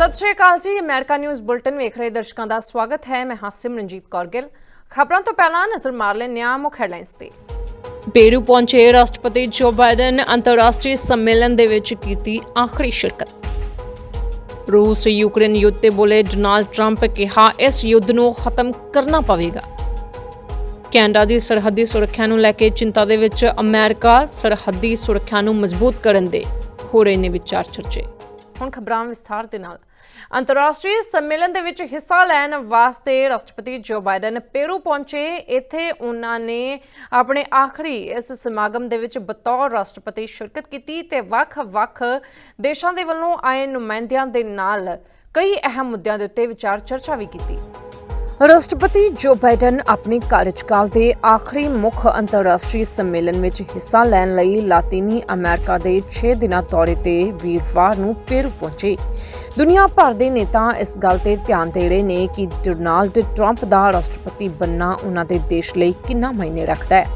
ਸਤਿ ਸ਼੍ਰੀ ਅਕਾਲ ਜੀ। America news bulletin ਵੇਖ ਰਹੇ ਦਰਸ਼ਕਾਂ ਦਾ ਸਵਾਗਤ ਹੈ। ਮੈਂ ਹਾਂ ਸਿਮਰਨਜੀਤ ਕੌਰ ਗਿੱਲ। ਖਬਰਾਂ ਤੋਂ ਪਹਿਲਾਂ ਨਜ਼ਰ ਮਾਰ ਲੈਂਦੇ ਹਾਂ ਮੁੱਖ ਹੈਡਲਾਈਨਸ ਤੇ। ਪੇਰੂ ਪਹੁੰਚੇ ਰਾਸ਼ਟਰਪਤੀ ਜੋ ਬਾਈਡਨ ਅੰਤਰਰਾਸ਼ਟਰੀ ਸੰਮੇਲਨ ਦੇ ਵਿੱਚ ਕੀਤੀ ਆਖਰੀ ਸ਼ਿਰਕਤ। ਰੂਸ, ਯੂਕਰੇਨ ਯੁੱਧ ਤੇ ਬੋਲੇ ਡੋਨਾਲਡ ਟਰੰਪ ਕਿਹਾ ਇਸ ਯੁੱਧ ਨੂੰ ਖਤਮ ਕਰਨਾ ਪਵੇਗਾ। ਕੈਨੇਡਾ ਦੀ ਸਰਹੱਦੀ ਸੁਰੱਖਿਆ ਨੂੰ ਲੈ ਕੇ ਚਿੰਤਾ ਦੇ ਵਿੱਚ ਅਮਰੀਕਾ ਸਰਹੱਦੀ ਸੁਰੱਖਿਆ ਨੂੰ ਮਜ਼ਬੂਤ ਕਰਨ ਦੇ ਹੋ ਰਹੇ ਨੇ ਵਿਚਾਰ ਚਰਚੇ। ਹੁਣ ਖਬਰਾਂ ਵਿਸਥਾਰ ਦੇ ਨਾਲ। ਅੰਤਰਰਾਸ਼ਟਰੀ ਸੰਮੇਲਨ ਦੇ ਵਿੱਚ ਹਿੱਸਾ ਲੈਣ ਵਾਸਤੇ ਰਾਸ਼ਟਰਪਤੀ ਜੋ ਬਾਈਡਨ ਪੇਰੂ ਪਹੁੰਚੇ। ਇੱਥੇ ਉਹਨਾਂ ਨੇ ਆਪਣੇ ਆਖਰੀ ਇਸ ਸਮਾਗਮ ਦੇ ਵਿੱਚ ਬਤੌਰ ਰਾਸ਼ਟਰਪਤੀ ਸ਼ਿਰਕਤ ਕੀਤੀ ਤੇ ਵੱਖ-ਵੱਖ ਦੇਸ਼ਾਂ ਦੇ ਵੱਲੋਂ ਆਏ ਨੁਮਾਇੰਦਿਆਂ ਦੇ ਨਾਲ ਕਈ ਅਹਿਮ ਮੁੱਦਿਆਂ ਦੇ ਉੱਤੇ ਵਿਚਾਰ ਚਰਚਾ ਵੀ ਕੀਤੀ। ਰਾਸ਼ਟਰਪਤੀ ਜੋ ਬਾਈਡਨ ਆਪਣੇ ਕਾਰਜਕਾਲ ਦੇ ਆਖਰੀ ਮੁੱਖ ਅੰਤਰਰਾਸ਼ਟਰੀ ਸੰਮੇਲਨ ਵਿੱਚ ਹਿੱਸਾ ਲੈਣ ਲਈ ਲਾਤੀਨੀ ਅਮਰੀਕਾ ਦੇ 6 ਦਿਨਾਂ ਦੌਰੇ ਤੇ ਵੀਰਵਾਰ ਨੂੰ ਪੇਰੂ ਪਹੁੰਚੇ। ਦੁਨੀਆ ਭਰ ਦੇ ਨੇਤਾ ਇਸ ਗੱਲ ਤੇ ਧਿਆਨ ਦੇ ਰਹੇ ਨੇ ਕਿ ਡੋਨਾਲਡ ਟਰੰਪ ਦਾ ਰਾਸ਼ਟਰਪਤੀ ਬੰਨਾ ਉਹਨਾਂ ਦੇ ਦੇਸ਼ ਲਈ ਕਿੰਨਾ ਮਾਇਨੇ ਰੱਖਦਾ ਹੈ।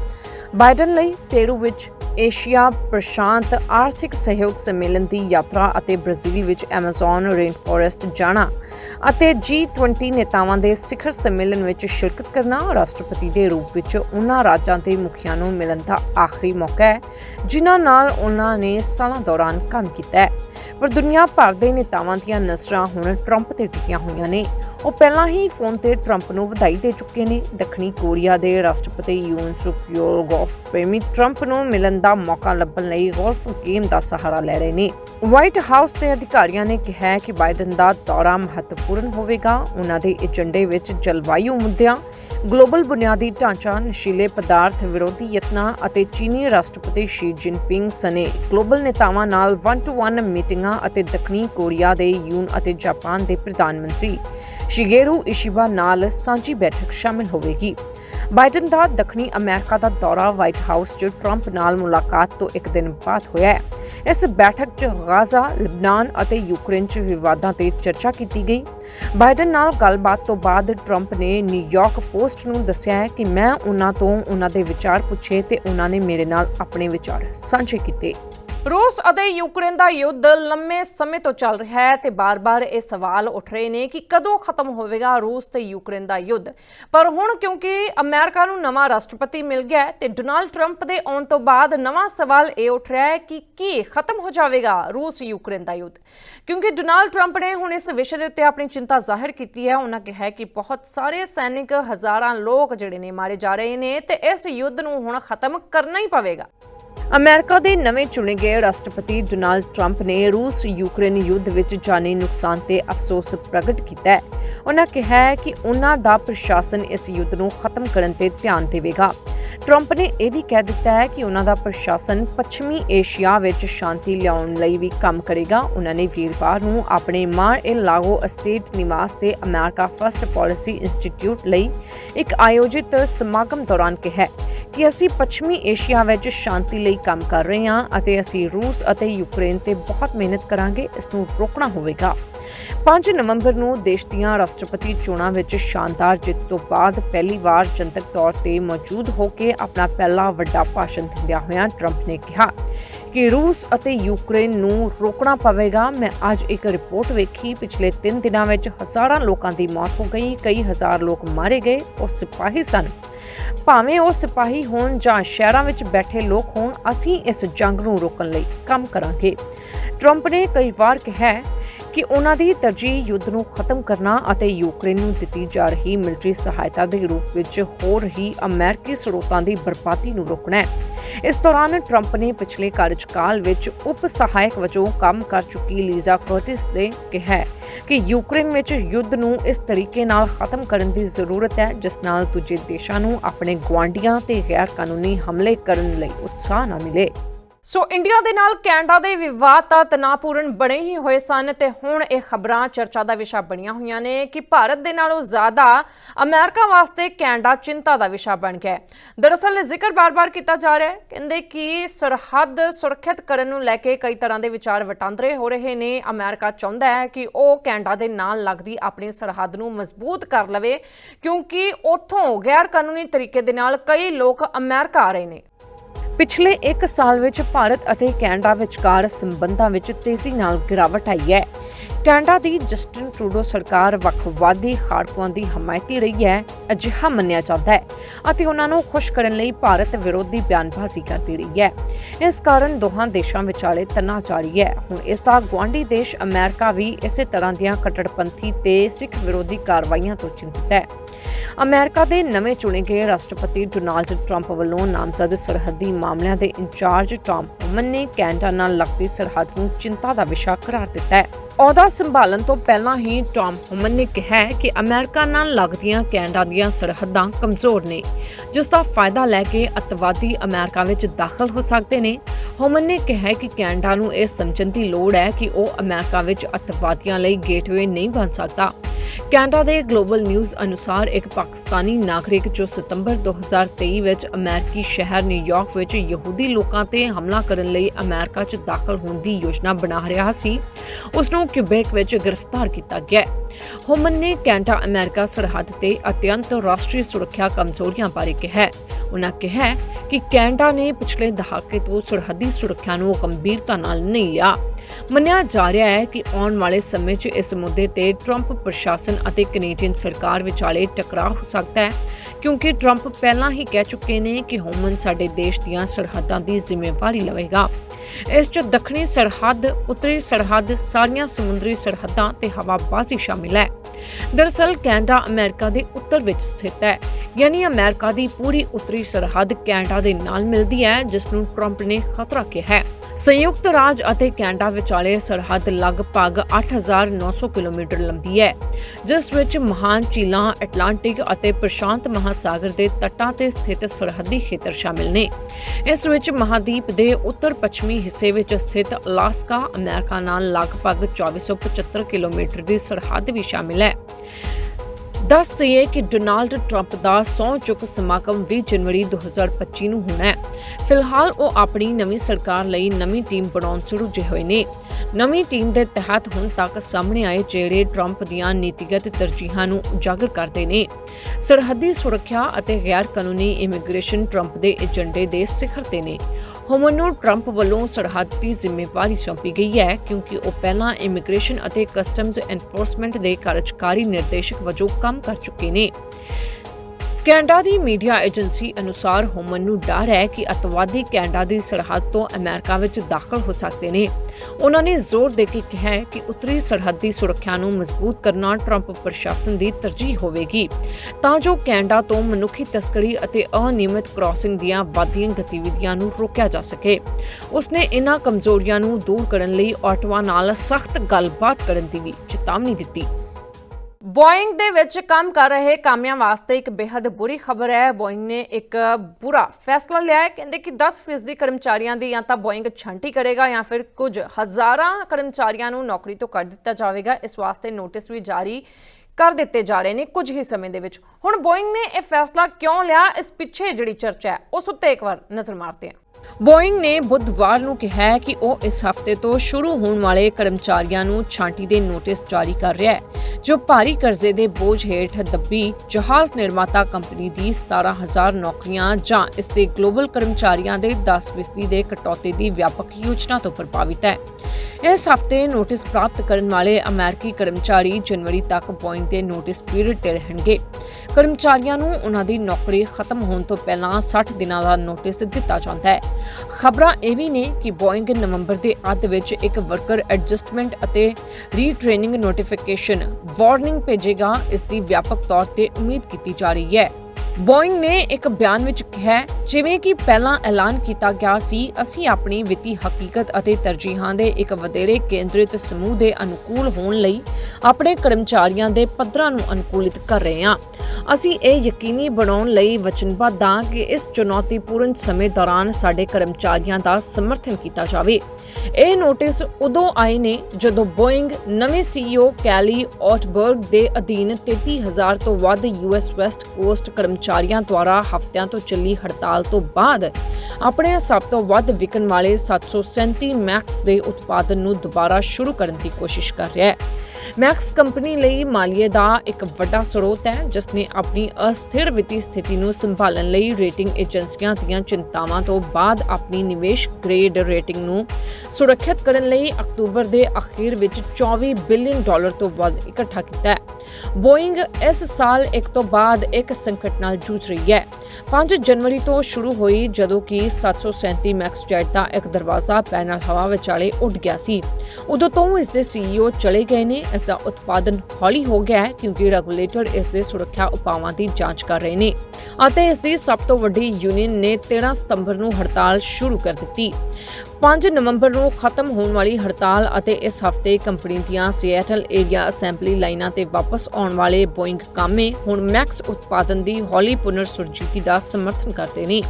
ਬਾਈਡਨ ਲਈ ਪੇਰੂ ਵਿੱਚ ਏਸ਼ੀਆ ਪ੍ਰਸ਼ਾਂਤ ਆਰਥਿਕ ਸਹਿਯੋਗ ਸੰਮੇਲਨ ਦੀ ਯਾਤਰਾ ਅਤੇ ਬ੍ਰਾਜ਼ੀਲ ਵਿੱਚ ਐਮਾਜ਼ਨ ਰੇਨ ਫੋਰੈਸਟ ਜਾਣਾ ਅਤੇ G20 ਨੇਤਾਵਾਂ ਦੇ ਸਿਖਰ ਸੰਮੇਲਨ ਵਿੱਚ ਸ਼ਿਰਕਤ ਕਰਨਾ, ਰਾਸ਼ਟਰਪਤੀ ਦੇ ਰੂਪ ਵਿੱਚ ਉਹਨਾਂ ਰਾਜਾਂ ਦੇ ਮੁਖੀਆਂ ਨੂੰ ਮਿਲਣ ਦਾ ਆਖਰੀ ਮੌਕਾ ਹੈ, ਜਿਨ੍ਹਾਂ ਨਾਲ ਉਹਨਾਂ ਨੇ ਸਾਲਾਂ ਦੌਰਾਨ ਕੰਮ ਕੀਤਾ ਹੈ। ਪਰ ਦੁਨੀਆ ਭਰ ਦੇ ਨੇਤਾਵਾਂ ਦੀਆਂ ਨਜ਼ਰਾਂ ਹੁਣ ਟਰੰਪ ਤੇ ਟਿਕੀਆਂ ਹੋਈਆਂ ਨੇ। ਉਹ ਪਹਿਲਾਂ ਹੀ ਫੋਨ ਤੇ ਟਰੰਪ ਨੂੰ ਵਧਾਈ ਦੇ ਚੁੱਕੇ ਨੇ। ਦੱਖਣੀ ਕੋਰੀਆ ਦੇ ਰਾਸ਼ਟਰਪਤੀ ਯੂਨ ਸੁਕ ਯੋਲ ਗੋਲਫ ਪ੍ਰੇਮੀ ਟਰੰਪ ਨੂੰ ਮਿਲਣ ਦਾ ਮੌਕਾ ਲੱਭਣ ਲਈ ਗੋਲਫ ਗੇਮ ਦਾ ਸਹਾਰਾ ਲੈ ਰਹੇ ਨੇ। ਵਾਈਟ ਹਾਊਸ ਦੇ ਅਧਿਕਾਰੀਆਂ ਨੇ ਕਿਹਾ ਹੈ ਕਿ ਬਾਈਡਨ ਦਾ ਦੌਰਾ ਮਹੱਤਵਪੂਰਨ ਹੋਵੇਗਾ। ਉਹਨਾਂ ਦੇ ਏਜੰਡੇ ਵਿੱਚ ਜਲਵਾਯੂ ਮੁੱਦਿਆਂ, ਗਲੋਬਲ ਬੁਨਿਆਦੀ ਢਾਂਚਾ, ਨਸ਼ੀਲੇ ਪਦਾਰਥ ਵਿਰੋਧੀ ਯਤਨਾਂ ਅਤੇ ਚੀਨੀ ਰਾਸ਼ਟਰਪਤੀ ਸ਼ੀ ਜਿਨਪਿੰਗ ਸਨੇ ਗਲੋਬਲ ਨੇਤਾਵਾਂ ਨਾਲ 1 ਟੂ 1 ਮੀਟਿੰਗਾਂ ਅਤੇ ਦੱਖਣੀ ਕੋਰੀਆ ਦੇ ਯੂਨ ਅਤੇ ਜਾਪਾਨ ਦੇ ਪ੍ਰਧਾਨ ਮੰਤਰੀ ਸ਼ਿਗੇਰੂ ਇਸ਼ੀਬਾ ਨਾਲ ਸਾਂਝੀ ਬੈਠਕ ਸ਼ਾਮਿਲ ਹੋਵੇਗੀ। ਬਾਈਡਨ ਦਾ ਦੱਖਣੀ ਅਮਰੀਕਾ ਦਾ ਦੌਰਾ ਵਾਈਟ ਹਾਊਸ 'ਚ ਟਰੰਪ ਨਾਲ ਮੁਲਾਕਾਤ ਤੋਂ ਇੱਕ ਦਿਨ ਬਾਅਦ ਹੋਇਆ ਹੈ। ਇਸ ਬੈਠਕ 'ਚ ਗਾਜ਼ਾ, ਲਿਬਨਾਨ ਅਤੇ ਯੂਕਰੇਨ 'ਚ ਵਿਵਾਦਾਂ ਤੇ ਚਰਚਾ ਕੀਤੀ ਗਈ। ਬਾਈਡਨ ਨਾਲ ਗੱਲਬਾਤ ਤੋਂ ਬਾਅਦ ਟਰੰਪ ਨੇ ਨਿਊਯਾਰਕ ਪੋਸਟ ਨੂੰ ਦੱਸਿਆ ਹੈ ਕਿ ਮੈਂ ਉਹਨਾਂ ਤੋਂ ਉਹਨਾਂ ਦੇ ਵਿਚਾਰ ਪੁੱਛੇ ਤੇ ਉਹਨਾਂ ਨੇ ਮੇਰੇ ਨਾਲ ਆਪਣੇ ਵਿਚਾਰ ਸਾਂਝੇ ਕੀਤੇ। ਰੂਸ ਅਤੇ ਯੂਕਰੇਨ ਦਾ ਯੁੱਧ ਲੰਮੇ ਸਮੇਂ ਤੋਂ ਚੱਲ ਰਿਹਾ ਹੈ ਤੇ ਬਾਰ-ਬਾਰ ਇਹ ਸਵਾਲ ਉੱਠ ਰਹੇ ਨੇ ਕਿ ਕਦੋਂ ਖਤਮ ਹੋਵੇਗਾ ਰੂਸ ਤੇ ਯੂਕਰੇਨ ਦਾ ਯੁੱਧ। ਪਰ ਹੁਣ ਕਿਉਂਕਿ ਅਮਰੀਕਾ ਨੂੰ ਨਵਾਂ ਰਾਸ਼ਟਰਪਤੀ ਮਿਲ ਗਿਆ ਹੈ ਤੇ ਡੋਨਾਲਡ ਟਰੰਪ ਦੇ ਆਉਣ ਤੋਂ ਬਾਅਦ ਨਵਾਂ ਸਵਾਲ ਇਹ ਉੱਠ ਰਿਹਾ ਹੈ ਕਿ ਕੀ ਖਤਮ ਹੋ ਜਾਵੇਗਾ ਰੂਸ ਯੂਕਰੇਨ ਦਾ ਯੁੱਧ। ਕਿਉਂਕਿ ਡੋਨਾਲਡ ਟਰੰਪ ਨੇ ਹੁਣ ਇਸ ਵਿਸ਼ੇ ਦੇ ਉੱਤੇ ਆਪਣੀ ਚਿੰਤਾ ਜ਼ਾਹਿਰ ਕੀਤੀ ਹੈ। ਉਹਨਾਂ ਕਿਹਾ ਕਿ ਬਹੁਤ ਸਾਰੇ ਸੈਨਿਕ ਹਜ਼ਾਰਾਂ ਲੋਕ ਜਿਹੜੇ ਨੇ ਮਾਰੇ ਜਾ ਰਹੇ ਨੇ ਤੇ ਇਸ ਯੁੱਧ ਨੂੰ ਹੁਣ ਖਤਮ ਕਰਨਾ ਹੀ ਪਵੇਗਾ। ਅਮਰੀਕਾ ਦੇ ਨਵੇਂ ਚੁਣੇ ਗਏ ਰਾਸ਼ਟਰਪਤੀ ਡੋਨਾਲਡ ਟਰੰਪ ਨੇ ਰੂਸ ਯੂਕਰੇਨ ਯੁੱਧ ਵਿੱਚ ਜਾਨੀ ਨੁਕਸਾਨ ਤੇ ਅਫਸੋਸ ਪ੍ਰਗਟ ਕੀਤਾ ਹੈ। ਉਹਨਾਂ ਕਿਹਾ ਹੈ ਕਿ ਉਹਨਾਂ ਦਾ ਪ੍ਰਸ਼ਾਸਨ ਇਸ ਯੁੱਧ ਨੂੰ ਖਤਮ ਕਰਨ ਤੇ ਧਿਆਨ ਦੇਵੇਗਾ। ਟਰੰਪ ਨੇ ਇਹ ਵੀ ਕਹਿ ਦਿੱਤਾ ਹੈ ਕਿ ਉਹਨਾਂ ਦਾ ਪ੍ਰਸ਼ਾਸਨ ਪੱਛਮੀ ਏਸ਼ੀਆ ਵਿੱਚ ਸ਼ਾਂਤੀ ਲਿਆਉਣ ਲਈ ਵੀ ਕੰਮ ਕਰੇਗਾ। ਉਹਨਾਂ ਨੇ ਵੀਰਵਾਰ ਨੂੰ ਆਪਣੇ ਮਾਰ ਏ ਲਾਗੋ ਅਸਟੇਟ ਨਿਵਾਸ ਤੇ ਅਮਰੀਕਾ ਫਸਟ ਪਾਲਿਸੀ ਇੰਸਟੀਚਿਊਟ ਲਈ ਇੱਕ ਆਯੋਜਿਤ ਸਮਾਗਮ ਦੌਰਾਨ ਕਿਹਾ ਕਿ ਅਸੀਂ ਪੱਛਮੀ ਏਸ਼ੀਆ ਵਿੱਚ ਸ਼ਾਂਤੀ ਲਈ ਕੰਮ ਕਰ ਰਹੇ ਹਾਂ ਅਤੇ ਅਸੀਂ ਰੂਸ ਅਤੇ ਯੂਕਰੇਨ ਤੇ ਬਹੁਤ ਮਿਹਨਤ ਕਰਾਂਗੇ, ਇਸ ਨੂੰ ਰੋਕਣਾ ਹੋਵੇਗਾ। 5 ਨਵੰਬਰ ਨੂੰ ਦੇਸ਼ ਦੀਆਂ ਰਾਸ਼ਟਰਪਤੀ ਚੋਣਾਂ ਵਿੱਚ ਸ਼ਾਨਦਾਰ ਜਿੱਤ ਤੋਂ ਬਾਅਦ ਪਹਿਲੀ ਵਾਰ ਜਨਤਕ ਤੌਰ ਤੇ ਮੌਜੂਦ ਹੋ ਕੇ ਆਪਣਾ ਪਹਿਲਾ ਵੱਡਾ ਭਾਸ਼ਣ ਦਿੰਦਿਆਂ ਹੋਇਆਂ ਟਰੰਪ ਨੇ ਕਿਹਾ। ਕਿ ਰੂਸ ਅਤੇ ਯੂਕਰੇਨ ਨੂੰ ਰੋਕਣਾ ਪਵੇਗਾ। ਮੈਂ ਅੱਜ ਇੱਕ ਰਿਪੋਰਟ ਵੇਖੀ। ਪਿਛਲੇ 3 ਦਿਨਾਂ ਵਿੱਚ ਹਜ਼ਾਰਾਂ ਲੋਕਾਂ ਦੀ ਮੌਤ ਹੋ ਗਈ। ਕਈ ਹਜ਼ਾਰ ਲੋਕ ਮਾਰੇ ਗਏ। ਉਹ ਸਿਪਾਹੀ ਸਨ। ਭਾਵੇਂ ਉਹ ਸਿਪਾਹੀ ਹੋਣ ਜਾਂ ਸ਼ਹਿਰਾਂ ਵਿੱਚ ਬੈਠੇ ਲੋਕ ਹੋਣ, ਅਸੀਂ ਇਸ ਜੰਗ ਨੂੰ ਰੋਕਣ ਲਈ ਕੰਮ ਕਰਾਂਗੇ। ਟਰੰਪ ਨੇ ਕਈ ਵਾਰ ਕਿਹਾ ਕਿ ਉਹਨਾਂ ਦੀ ਤਰਜੀਹ ਯੁੱਧ ਨੂੰ ਖਤਮ ਕਰਨਾ ਅਤੇ ਯੂਕਰੇਨ ਨੂੰ ਦਿੱਤੀ ਜਾ ਰਹੀ ਮਿਲਟਰੀ ਸਹਾਇਤਾ ਦੇ ਰੂਪ ਵਿੱਚ ਹੋ ਰਹੀ ਅਮਰੀਕੀ ਸਰੋਤਾਂ ਦੀ ਬਰਬਾਦੀ ਨੂੰ ਰੋਕਣਾ ਹੈ। ਇਸ ਦੌਰਾਨ ਟਰੰਪ ਨੇ ਪਿਛਲੇ ਕਾਰਜਕਾਲ ਵਿੱਚ ਉਪ ਸਹਾਇਕ ਵਜੋਂ ਕੰਮ ਕਰ ਚੁੱਕੀ ਲੀਜ਼ਾ ਕਰਟਿਸ ਨੇ ਕਿਹਾ ਕਿ ਯੂਕਰੇਨ ਵਿੱਚ ਯੁੱਧ ਨੂੰ ਇਸ ਤਰੀਕੇ ਨਾਲ ਖਤਮ ਕਰਨ ਦੀ ਜ਼ਰੂਰਤ ਹੈ, ਜਿਸ ਨਾਲ ਦੂਜੇ ਦੇਸ਼ਾਂ ਨੂੰ ਆਪਣੇ ਗੁਆਂਢੀਆਂ ਤੇ ਗੈਰ ਕਾਨੂੰਨੀ ਹਮਲੇ ਕਰਨ ਲਈ ਉਤਸ਼ਾਹ ਨਾ ਮਿਲੇ। ਸੋ ਇੰਡੀਆ ਦੇ ਨਾਲ ਕੈਨੇਡਾ ਦੇ ਵਿਵਾਦ ਤਾਂ ਤਣਾਅਪੂਰਨ ਬਣੇ ਹੀ ਹੋਏ ਸਨ ਤੇ ਹੁਣ ਇਹ ਖਬਰਾਂ ਚਰਚਾ ਦਾ ਵਿਸ਼ਾ ਬਣੀਆਂ ਹੋਈਆਂ ਨੇ ਕਿ ਭਾਰਤ ਦੇ ਨਾਲੋਂ ਜ਼ਿਆਦਾ ਅਮਰੀਕਾ ਵਾਸਤੇ ਕੈਨੇਡਾ ਚਿੰਤਾ ਦਾ ਵਿਸ਼ਾ ਬਣ ਗਿਆ ਹੈ। ਦਰਅਸਲ ਜ਼ਿਕਰ ਬਾਰ-ਬਾਰ ਕੀਤਾ ਜਾ ਰਿਹਾ ਹੈ। ਕਹਿੰਦੇ ਕਿ ਸਰਹੱਦ ਸੁਰੱਖਿਅਤ ਕਰਨ ਨੂੰ ਲੈ ਕੇ ਕਈ ਤਰ੍ਹਾਂ ਦੇ ਵਿਚਾਰ ਵਟਾਂਦਰੇ ਹੋ ਰਹੇ ਨੇ। ਅਮਰੀਕਾ ਚਾਹੁੰਦਾ ਹੈ ਕਿ ਉਹ ਕੈਨੇਡਾ ਦੇ ਨਾਲ ਲੱਗਦੀ ਆਪਣੀ ਸਰਹੱਦ ਨੂੰ ਮਜ਼ਬੂਤ ਕਰ ਲਵੇ ਕਿਉਂਕਿ ਉੱਥੋਂ ਗੈਰ ਕਾਨੂੰਨੀ ਤਰੀਕੇ ਦੇ ਨਾਲ ਕਈ ਲੋਕ ਅਮਰੀਕਾ ਆ ਰਹੇ ਨੇ। ਪਿਛਲੇ 1 ਸਾਲ ਵਿੱਚ ਭਾਰਤ ਅਤੇ ਕੈਨੇਡਾ ਵਿਚਕਾਰ ਸੰਬੰਧਾਂ ਵਿੱਚ ਤੇਜ਼ੀ ਨਾਲ ਗਿਰਾਵਟ ਆਈ ਹੈ। ਕੈਨੇਡਾ ਦੀ ਜਸਟਿਨ ਟਰੂਡੋ ਸਰਕਾਰ ਵੱਖਵਾਦੀ ਖਾੜਕੂਆਂ ਦੀ ਹਮਾਇਤੀ ਰਹੀ ਹੈ, ਅਜਿਹਾ ਮੰਨਿਆ ਜਾਂਦਾ ਹੈ ਅਤੇ ਉਹਨਾਂ ਨੂੰ ਖੁਸ਼ ਕਰਨ ਲਈ ਭਾਰਤ ਵਿਰੋਧੀ ਬਿਆਨਬਾਜ਼ੀ ਕਰਦੀ ਰਹੀ ਹੈ। ਇਸ ਕਾਰਨ ਦੋਹਾਂ ਦੇਸ਼ਾਂ ਵਿਚਾਲੇ ਤਣਾਅ ਜਾਰੀ ਹੈ। ਹੁਣ ਇਸ ਦਾ ਗੁਆਂਢੀ ਦੇਸ਼ ਅਮਰੀਕਾ ਵੀ ਇਸੇ ਤਰ੍ਹਾਂ ਦੀਆਂ ਕੱਟੜਪੰਥੀ ਤੇ ਸਿੱਖ ਵਿਰੋਧੀ ਕਾਰਵਾਈਆਂ ਤੋਂ ਚਿੰਤਤ ਹੈ। ਅਮਰੀਕਾ ਦੇ ਨਵੇਂ ਚੁਣੇ ਗਏ ਰਾਸ਼ਟਰਪਤੀ ਡੋਨਾਲਡ ਟਰੰਪ ਵੱਲੋਂ ਨਾਮਜ਼ਦ ਸਰਹੱਦੀ ਮਾਮਲਿਆਂ ਦੇ ਇੰਚਾਰਜ ਟਾਮ ਹੋਮਨ ਨੇ ਕੈਨੇਡਾ ਨਾਲ ਲੱਗਦੀ ਸਰਹੱਦ ਨੂੰ ਚਿੰਤਾ ਦਾ ਵਿਸ਼ਾ ਕਰਾਰ ਦਿੱਤਾ ਹੈ। ਅਹੁਦਾ ਸੰਭਾਲਣ ਤੋਂ ਪਹਿਲਾਂ ਹੀ ਟਾਮ ਹੋਮਨ ਨੇ ਕਿਹਾ ਕਿ ਅਮਰੀਕਾ ਨਾਲ ਲੱਗਦੀਆਂ ਕੈਨੇਡਾ ਦੀਆਂ ਸਰਹੱਦਾਂ ਕਮਜ਼ੋਰ ਨੇ, ਜਿਸ ਦਾ ਫਾਇਦਾ ਲੈ ਕੇ ਅਤਵਾਦੀ ਅਮਰੀਕਾ ਵਿੱਚ ਦਾਖਲ ਹੋ ਸਕਦੇ ਨੇ। ਹੋਮਨ ਨੇ ਕਿਹਾ ਕਿ ਕੈਨੇਡਾ ਨੂੰ ਇਹ ਸਮਝਣ ਦੀ ਲੋੜ ਹੈ ਕਿ ਉਹ ਅਮਰੀਕਾ ਵਿੱਚ ਅਤਵਾਦੀਆਂ ਲਈ ਗੇਟਵੇ ਨਹੀਂ ਬਣ ਸਕਦਾ। ਕੈਨੇਡਾ ਦੇ ਗਲੋਬਲ ਨਿਊਜ਼ ਅਨੁਸਾਰ ਇੱਕ ਪਾਕਿਸਤਾਨੀ ਨਾਗਰਿਕ ਜੋ ਸਤੰਬਰ 2023 ਵਿੱਚ ਅਮਰੀਕੀ ਸ਼ਹਿਰ ਨਿਊਯਾਰਕ ਵਿੱਚ ਯਹੂਦੀ ਲੋਕਾਂ ਤੇ ਹਮਲਾ ਕਰਨ ਲਈ ਅਮਰੀਕਾ 'ਚ ਦਾਖਲ ਹੋਣ ਦੀ ਯੋਜਨਾ ਬਣਾ ਰਿਹਾ ਸੀ ਉਸ ਨੂੰ ਕਿਊਬੈਕ ਵਿੱਚ ਗ੍ਰਿਫਤਾਰ ਕੀਤਾ ਗਿਆ ਹੋਮਨ ਨੇ ਕੈਨੇਡਾ, ਅਮਰੀਕਾ ਸਰਹੱਦ ਤੇ ਅਤਿਅੰਤ ਰਾਸ਼ਟਰੀ ਸੁਰੱਖਿਆ ਕਮਜ਼ੋਰੀਆਂ ਬਾਰੇ ਕਿਹਾ ਹੈ। ਉਨ੍ਹਾਂ ਕਿਹਾ ਕਿ ਕੈਨੇਡਾ ਨੇ ਪਿਛਲੇ ਦਹਾਕੇ ਤੋਂ ਸਰਹੱਦੀ ਸੁਰੱਖਿਆ ਨੂੰ ਗੰਭੀਰਤਾ ਨਾਲ ਨਹੀਂ ਲਿਆ ਮੰਨਿਆ ਜਾ ਰਿਹਾ ਹੈ ਕਿ ਆਉਣ ਵਾਲੇ ਸਮੇਂ 'ਚ ਇਸ ਮੁੱਦੇ ਤੇ ਟਰੰਪ ਪ੍ਰਸ਼ਾਸਨ ਅਤੇ ਕੈਨੇਡੀਅਨ ਸਰਕਾਰ ਵਿਚਾਲੇ ਟਕਰਾਅ ਹੋ ਸਕਦਾ ਹੈ, ਕਿਉਂਕਿ ਟਰੰਪ ਪਹਿਲਾਂ ਹੀ ਕਹਿ ਚੁੱਕੇ ਨੇ ਕਿ ਹੋਮਨ ਸਾਡੇ ਦੇਸ਼ ਦੀਆਂ ਸਰਹੱਦਾਂ ਦੀ ਜ਼ਿੰਮੇਵਾਰੀ ਲਵੇਗਾ। ਇਸ 'ਚ ਦੱਖਣੀ ਸਰਹੱਦ, ਉੱਤਰੀ ਸਰਹੱਦ, ਸਾਰੀਆਂ ਸਮੁੰਦਰੀ ਸਰਹੱਦਾਂ ਤੇ ਹਵਾਬਾਜ਼ੀ ਸ਼ਾਮਿਲ ਹੈ। ਦਰਅਸਲ ਕੈਨੇਡਾ ਅਮਰੀਕਾ ਦੇ ਉੱਤਰ ਵਿੱਚ ਸਥਿਤ ਹੈ, ਯਾਨੀ ਅਮਰੀਕਾ ਦੀ ਪੂਰੀ ਉੱਤਰੀ ਸਰਹੱਦ ਕੈਨੇਡਾ ਦੇ ਨਾਲ ਮਿਲਦੀ ਹੈ ਜਿਸ ਨੂੰ ਟਰੰਪ ਨੇ ਖਤਰਾ ਕਿਹਾ ਹੈ। ਸੰਯੁਕਤ ਰਾਜ ਅਤੇ ਕੈਨੇਡਾ ਵਿਚਾਲੇ ਸਰਹੱਦ ਲਗਭਗ 8900 ਕਿਲੋਮੀਟਰ ਲੰਬੀ ਹੈ, ਜਿਸ ਵਿੱਚ ਮਹਾਨ ਝੀਲਾਂ, ਐਟਲਾਂਟਿਕ ਅਤੇ ਪ੍ਰਸ਼ਾਂਤ ਮਹਾਸਾਗਰ ਦੇ ਤੱਟਾਂ ਤੇ ਸਥਿਤ ਸਰਹੱਦੀ ਖੇਤਰ ਸ਼ਾਮਿਲ ਨੇ। ਇਸ ਵਿੱਚ ਮਹਾਦੀਪ ਦੇ ਉੱਤਰ ਪੱਛਮੀ ਹਿੱਸੇ ਵਿੱਚ ਸਥਿਤ ਅਲਾਸਕਾ ਅਮਰੀਕਾ ਨਾਲ ਲਗਭਗ 2475 ਕਿਲੋਮੀਟਰ ਦੀ ਸਰਹੱਦ ਵੀ ਸ਼ਾਮਿਲ ਹੈ। ਦੱਸ ਦਈਏ ਕਿ ਡੋਨਾਲਡ ਟਰੰਪ ਦਾ ਸਹੁੰ ਚੁੱਕ ਸਮਾਗਮ 20 ਜਨਵਰੀ 2025 ਨੂੰ ਹੋਣਾ ਹੈ। ਫਿਲਹਾਲ ਉਹ ਆਪਣੀ ਨਵੀਂ ਸਰਕਾਰ ਲਈ ਨਵੀਂ ਟੀਮ ਬਣਾਉਣ 'ਚ ਰੁੱਝੇ ਹੋਏ ਨੇ। ਨਵੀਂ ਟੀਮ ਦੇ ਤਹਿਤ ਹੁਣ ਤੱਕ ਸਾਹਮਣੇ ਆਏ ਜਿਹੜੇ ਟਰੰਪ ਦੀਆਂ ਨੀਤੀਗਤ ਤਰਜੀਹਾਂ ਨੂੰ ਉਜਾਗਰ ਕਰਦੇ ਨੇ। ਸਰਹੱਦੀ ਸੁਰੱਖਿਆ ਅਤੇ ਗੈਰ ਕਾਨੂੰਨੀ ਇਮੀਗ੍ਰੇਸ਼ਨ ਟਰੰਪ ਦੇ ਏਜੰਡੇ ਦੇ ਸਿਖਰ ਤੇ ਨੇ। ਹੋਮਨ ਨੂੰ ਟਰੰਪ ਵੱਲੋਂ ਸਰਹੱਦ ਦੀ ਜ਼ਿੰਮੇਵਾਰੀ ਸੌਂਪੀ ਗਈ ਹੈ ਕਿਉਂਕਿ ਉਹ ਪਹਿਲਾਂ ਇਮੀਗ੍ਰੇਸ਼ਨ ਅਤੇ ਕਸਟਮਜ਼ ਐਨਫੋਰਸਮੈਂਟ ਦੇ ਕਾਰਜਕਾਰੀ ਨਿਰਦੇਸ਼ਕ ਵਜੋਂ ਕੰਮ ਕਰ ਚੁੱਕੇ ਨੇ। ਕੈਨੇਡਾ ਦੀ ਮੀਡੀਆ ਏਜੰਸੀ ਅਨੁਸਾਰ ਹੋਮਨ ਨੂੰ ਡਰ ਹੈ ਕਿ ਅਤਵਾਦੀ ਕੈਨੇਡਾ ਦੀ ਸਰਹੱਦ ਤੋਂ ਅਮਰੀਕਾ ਵਿੱਚ ਦਾਖਲ ਹੋ ਸਕਦੇ ਨੇ। ਉਹਨਾਂ ਨੇ ਜ਼ੋਰ ਦੇ ਕੇ ਕਿਹਾ ਹੈ ਕਿ ਉੱਤਰੀ ਸਰਹੱਦੀ ਸੁਰੱਖਿਆ ਨੂੰ ਮਜ਼ਬੂਤ ਕਰਨਾ ਟਰੰਪ ਪ੍ਰਸ਼ਾਸਨ ਦੀ ਤਰਜੀਹ ਹੋਵੇਗੀ। ਤਾਂ ਜੋ ਕੈਨੇਡਾ ਤੋਂ ਮਨੁੱਖੀ ਤਸਕਰੀ ਅਤੇ ਅਨਿਯਮਿਤ ਕ੍ਰਾਸਿੰਗ ਦੀਆਂ ਵਾਧੀਆਂ ਗਤੀਵਿਧੀਆਂ ਨੂੰ ਰੋਕਿਆ ਜਾ ਸਕੇ। ਉਸਨੇ ਇਹਨਾਂ ਕਮਜ਼ੋਰੀਆਂ ਨੂੰ ਦੂਰ ਕਰਨ ਲਈ ਆਟਵਾ ਨਾਲ ਸਖਤ ਗੱਲਬਾਤ ਕਰਨ ਦੀ ਵੀ ਚੇਤਾਵਨੀ ਦਿੱਤੀ। ਬੋਇੰਗ ਦੇ ਵਿੱਚ ਕੰਮ ਕਰ ਰਹੇ ਕਾਮਿਆਂ ਵਾਸਤੇ ਇੱਕ ਬੇहद ਬੁਰੀ ਖਬਰ ਹੈ। ਬੋਇੰਗ ਨੇ ਇੱਕ ਬੁਰਾ ਫੈਸਲਾ ਲਿਆ ਹੈ। ਕਹਿੰਦੇ ਕਿ 10% ਕਰਮਚਾਰੀਆਂ ਦੀ ਜਾਂ ਤਾਂ ਬੋਇੰਗ ਛਾਂਟੀ ਕਰੇਗਾ ਜਾਂ ਫਿਰ ਕੁਝ ਹਜ਼ਾਰਾਂ ਕਰਮਚਾਰੀਆਂ ਨੂੰ ਨੌਕਰੀ ਤੋਂ ਕੱਢ ਦਿੱਤਾ ਜਾਵੇਗਾ। ਇਸ ਵਾਸਤੇ ਨੋਟਿਸ ਵੀ ਜਾਰੀ ਕਰ ਦਿੱਤੇ ਜਾ ਰਹੇ ਨੇ ਕੁਝ ਹੀ ਸਮੇਂ ਦੇ ਵਿੱਚ। ਹੁਣ ਬੋਇੰਗ ਨੇ ਇਹ ਫੈਸਲਾ ਕਿਉਂ ਲਿਆ? ਇਸ ਪਿੱਛੇ ਜਿਹੜੀ ਚਰਚਾ ਹੈ, ਉਸ ਉੱਤੇ ਇੱਕ ਵਾਰ ਨਜ਼ਰ ਮਾਰਦੇ ਹਾਂ। ਬੋਇੰਗ ਨੇ ਬੁੱਧਵਾਰ ਨੂੰ ਕਿਹਾ ਹੈ ਕਿ ਉਹ ਇਸ ਹਫ਼ਤੇ ਤੋਂ ਸ਼ੁਰੂ ਹੋਣ ਵਾਲੇ ਕਰਮਚਾਰੀਆਂ ਨੂੰ ਛਾਂਟੀ ਦੇ ਨੋਟਿਸ ਜਾਰੀ ਕਰ ਰਿਹਾ ਹੈ, ਜੋ ਭਾਰੀ ਕਰਜ਼ੇ ਦੇ ਬੋਝ ਹੇਠ ਦੱਬੀ ਜਹਾਜ਼ ਨਿਰਮਾਤਾ ਕੰਪਨੀ ਦੀ 17000 ਨੌਕਰੀਆਂ ਜਾਂ ਇਸ ਦੇ ਗਲੋਬਲ ਕਰਮਚਾਰੀਆਂ ਦੇ 10% ਦੇ ਕਟੌਤੇ ਦੀ ਵਿਆਪਕ ਯੋਜਨਾ ਤੋਂ ਪ੍ਰਭਾਵਿਤ ਹੈ। ਇਸ ਹਫ਼ਤੇ ਨੋਟਿਸ ਪ੍ਰਾਪਤ ਕਰਨ ਵਾਲੇ ਅਮਰੀਕੀ ਕਰਮਚਾਰੀ ਜਨਵਰੀ ਤੱਕ ਬੋਇੰਗ ਦੇ ਨੋਟਿਸ ਪੀਰੀਅਡ ਤੇ ਰਹਿਣਗੇ। ਕਰਮਚਾਰੀਆਂ ਨੂੰ ਉਹਨਾਂ ਦੀ ਨੌਕਰੀ ਖਤਮ ਹੋਣ ਤੋਂ ਪਹਿਲਾਂ 60 ਦਿਨਾਂ ਦਾ ਨੋਟਿਸ ਦਿੱਤਾ ਜਾਂਦਾ ਹੈ। ਖਬਰਾਂ ਇਹ ਵੀ ਨੇ ਕਿ ਬੋਇੰਗ ਨਵੰਬਰ ਦੇ ਅੱਧ ਵਿੱਚ ਇੱਕ ਵਰਕਰ ਐਡਜਸਟਮੈਂਟ ਅਤੇ ਰੀਟ੍ਰੇਨਿੰਗ ਨੋਟੀਫਿਕੇਸ਼ਨ ਵਾਰਨਿੰਗ ਭੇਜੇਗਾ, ਇਸ ਦੀ ਵਿਆਪਕ ਤੌਰ ਤੇ ਉਮੀਦ ਕੀਤੀ ਜਾ ਰਹੀ ਹੈ। ਬੋਇੰਗ ਨੇ ਇੱਕ ਬਿਆਨ ਵਿੱਚ ਕਿਹਾ ਜਿਵੇਂ ਕਿ ਪਹਿਲਾਂ ਐਲਾਨ ਕੀਤਾ ਗਿਆ ਸੀ, ਅਸੀਂ ਆਪਣੀ ਵਿੱਤੀ ਹਕੀਕਤ ਅਤੇ ਤਰਜੀਹਾਂ ਦੇ ਇੱਕ ਵਧੇਰੇ ਕੇਂਦਰਿਤ ਸਮੂਹ ਦੇ ਅਨੁਕੂਲ ਹੋਣ ਲਈ ਆਪਣੇ ਕਰਮਚਾਰੀਆਂ ਦੇ ਪੱਧਰਾਂ ਨੂੰ ਅਨੁਕੂਲਿਤ ਕਰ ਰਹੇ ਹਾਂ। ਅਸੀਂ ਇਹ ਯਕੀਨੀ ਬਣਾਉਣ ਲਈ ਵਚਨਬੱਧ ਹਾਂ ਕਿ ਇਸ ਚੁਣੌਤੀਪੂਰਨ ਸਮੇਂ ਦੌਰਾਨ ਸਾਡੇ ਕਰਮਚਾਰੀਆਂ ਦਾ ਸਮਰਥਨ ਕੀਤਾ ਜਾਵੇ। ਇਹ ਨੋਟਿਸ ਉਦੋਂ ਆਏ ਨੇ ਜਦੋਂ ਬੋਇੰਗ ਨਵੇਂ ਸੀਈਓ ਕੈਲੀ ਆਟਬਰਗ ਦੇ ਅਧੀਨ 33000 ਤੋਂ ਵੱਧ ਯੂਐਸ ਵੈਸਟ ਕੋਸਟ ਕਰਮਚਾਰੀ ਕਰਮਚਾਰੀਆਂ ਦੁਆਰਾ ਹਫ਼ਤਿਆਂ ਤੋਂ ਚੱਲੀ ਹੜਤਾਲ ਤੋਂ ਬਾਅਦ ਆਪਣੇ ਸਭ ਤੋਂ ਵੱਧ ਵਿਕਣ ਵਾਲੇ 737 ਮੈਕਸ ਦੇ ਉਤਪਾਦਨ ਨੂੰ ਦੁਬਾਰਾ ਸ਼ੁਰੂ ਕਰਨ ਦੀ ਕੋਸ਼ਿਸ਼ ਕਰ ਰਿਹਾ ਹੈ। ਮੈਕਸ ਕੰਪਨੀ ਲਈ ਮਾਲੀਏ ਦਾ ਇੱਕ ਵੱਡਾ ਸਰੋਤ ਹੈ, ਜਿਸ ਨੇ ਆਪਣੀ ਅਸਥਿਰ ਵਿੱਤੀ ਸਥਿਤੀ ਨੂੰ ਸੰਭਾਲਣ ਲਈ ਰੇਟਿੰਗ ਏਜੰਸੀਆਂ ਦੀਆਂ ਚਿੰਤਾਵਾਂ ਤੋਂ ਬਾਅਦ ਆਪਣੀ ਨਿਵੇਸ਼ ਗ੍ਰੇਡ ਰੇਟਿੰਗ ਨੂੰ ਸੁਰੱਖਿਅਤ ਕਰਨ ਲਈ ਅਕਤੂਬਰ ਦੇ ਅਖੀਰ ਵਿੱਚ 24 ਬਿਲੀਅਨ ਡਾਲਰ ਤੋਂ ਵੱਧ ਇਕੱਠਾ ਕੀਤਾ ਹੈ। ਬੋਇੰਗ ਇਸ ਸਾਲ ਇੱਕ ਤੋਂ ਬਾਅਦ ਇੱਕ ਸੰਕਟ ਨਾਲ ਜੂਝ ਰਹੀ ਹੈ। 5 ਜਨਵਰੀ ਤੋਂ ਸ਼ੁਰੂ ਹੋਈ ਜਦੋਂ ਕਿ 737 ਮੈਕਸ ਜੈਟ ਦਾ ਇੱਕ ਦਰਵਾਜ਼ਾ ਪੈਨਲ ਹਵਾ ਵਿਚਾਲੇ ਉੱਡ ਗਿਆ ਸੀ। ਉਦੋਂ ਤੋਂ ਇਸ ਦੇ ਸੀਈਓ ਚਲੇ ਗਏ ਨੇ। ਇਸ ਦਾ ਉਤਪਾਦਨ ਹੌਲੀ ਹੋ ਗਿਆ ਹੈ ਕਿਉਂਕਿ ਰੈਗੂਲੇਟਰ ਇਸ ਦੇ ਸੁਰੱਖਿਆ ਉਪਾਵਾਂ ਦੀ ਜਾਂਚ ਕਰ ਰਹੇ ਨੇ ਅਤੇ ਇਸ ਦੀ ਸਭ ਤੋਂ ਵੱਡੀ ਯੂਨੀਅਨ ਨੇ 13 ਸਤੰਬਰ ਨੂੰ ਹੜਤਾਲ ਸ਼ੁਰੂ ਕਰ ਦਿੱਤੀ। 5 ਨਵੰਬਰ ਨੂੰ ਖਤਮ ਹੋਣ ਵਾਲੀ ਹੜਤਾਲ ਅਤੇ ਇਸ ਹਫ਼ਤੇ ਕੰਪਨੀ ਦੀਆਂ ਸੀਐਟਲ ਏਰੀਆ ਅਸੈਂਬਲੀ ਲਾਈਨਾਂ ਤੇ ਵਾਪਸ ਆਉਣ ਵਾਲੇ ਬੋਇੰਗ ਕਾਮੇ ਹੁਣ ਮੈਕਸ ਉਤਪਾਦਨ ਦੀ ਹੌਲੀ ਪੁਨਰ ਸੁਰਜੀਤੀ ਦਾ ਸਮਰਥਨ ਕਰਦੇ ਨੇ।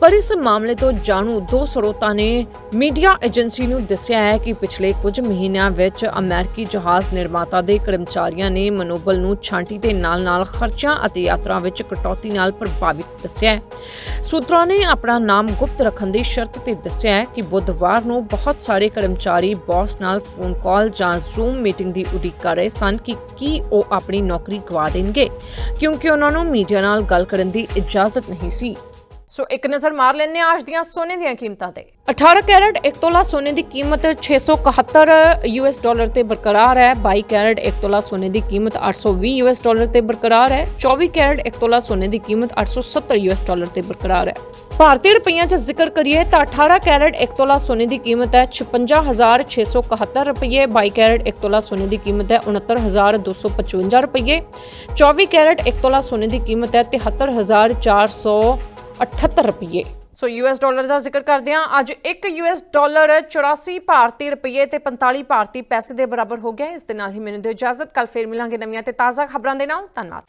ਪਰ ਇਸ ਮਾਮਲੇ ਤੋਂ ਜਾਣੂ ਦੋ ਸਰੋਤਾਂ ਨੇ ਮੀਡੀਆ ਏਜੰਸੀ ਨੂੰ ਦੱਸਿਆ ਹੈ ਕਿ ਪਿਛਲੇ ਕੁਝ ਮਹੀਨਿਆਂ ਵਿੱਚ ਅਮਰੀਕੀ ਜਹਾਜ਼ ਨਿਰਮਾਤਾ ਦੇ ਕਰਮਚਾਰੀਆਂ ਨੇ ਮਨੋਬਲ ਨੂੰ ਛਾਂਟੀ ਦੇ ਨਾਲ-ਨਾਲ ਖਰਚਿਆਂ ਅਤੇ ਯਾਤਰਾ ਵਿੱਚ ਕਟੌਤੀ ਨਾਲ ਪ੍ਰਭਾਵਿਤ ਦੱਸਿਆ ਹੈ। ਸੂਤਰਾਂ ਨੇ ਆਪਣਾ ਨਾਮ ਗੁਪਤ ਰੱਖਣ ਦੀ ਸ਼ਰਤ ਤੇ ਦੱਸਿਆ ਹੈ ਕਿ ਬੁੱਧਵਾਰ ਨੂੰ ਬਹੁਤ ਸਾਰੇ ਕਰਮਚਾਰੀ ਬੌਸ ਨਾਲ ਫੋਨ ਕਾਲ ਜਾਂ ਜ਼ੂਮ ਮੀਟਿੰਗ ਦੀ ਉਡੀਕ ਕਰ ਰਹੇ ਸਨ ਕਿ ਕੀ ਉਹ ਆਪਣੀ ਨੌਕਰੀ ਗਵਾ ਦੇਣਗੇ, ਕਿਉਂਕਿ ਉਹਨਾਂ ਨੂੰ ਮੀਡੀਆ ਨਾਲ ਗੱਲ ਕਰਨ ਦੀ ਇਜਾਜ਼ਤ ਨਹੀਂ ਸੀ। ਸੋ ਇੱਕ ਨਜ਼ਰ ਮਾਰ ਲੈਂਦੇ ਅੱਜ ਦੀਆਂ ਸੋਨੇ ਦੀਆਂ ਕੀਮਤਾਂ ਤੇ। 18 ਕੈਰਟ 1 ਤੋਲਾ ਸੋਨੇ ਦੀ ਕੀਮਤ 671 ਯੂਐਸ ਡਾਲਰ ਤੇ ਬਰਕਰਾਰ ਹੈ। 22 ਕੈਰਟ 1 ਤੋਲਾ ਸੋਨੇ ਦੀ ਕੀਮਤ 820 ਯੂਐਸ ਡਾਲਰ ਤੇ ਬਰਕਰਾਰ ਹੈ। 24 ਕੈਰਟ 1 ਤੋਲਾ ਸੋਨੇ ਦੀ ਕੀਮਤ 870 ਯੂਐਸ ਡਾਲਰ ਤੇ ਬਰਕਰਾਰ ਹੈ। ਭਾਰਤੀ ਰੁਪਈਆਂ 'ਚ ਜ਼ਿਕਰ ਕਰੀਏ ਤਾਂ 18 ਕੈਰਟ 1 ਤੋਲਾ ਸੋਨੇ ਦੀ ਕੀਮਤ ਹੈ 56671 ਰੁਪਏ 22 ਕੈਰਟ 1 ਤੋਲਾ ਸੋਨੇ ਦੀ ਕੀਮਤ ਹੈ 69255 ਰੁਪਏ 24 ਕੈਰਟ 1 ਤੋਲਾ ਸੋਨੇ ਦੀ ਕੀਮਤ ਹੈ 73478 ਰੁਪਏ ਸੋ ਯੂਐਸ ਡਾਲਰ ਦਾ ਜ਼ਿਕਰ ਕਰਦੇ ਹਾਂ। ਅੱਜ 1 ਯੂਐਸ ਡਾਲਰ 84 ਭਾਰਤੀ ਰੁਪਏ ਤੇ 45 ਭਾਰਤੀ ਪੈਸੇ ਦੇ ਬਰਾਬਰ ਹੋ ਗਿਆ ਇਸ ਦੇ ਨਾਲ ਹੀ ਮੈਨੂੰ ਦਿਓ ਇਜਾਜ਼ਤ। ਕੱਲ ਫੇਰ ਮਿਲਾਂਗੇ ਨਵੀਆਂ ਤੇ ਤਾਜ਼ਾ ਖਬਰਾਂ ਦੇ ਨਾਲ। ਧੰਨਵਾਦ।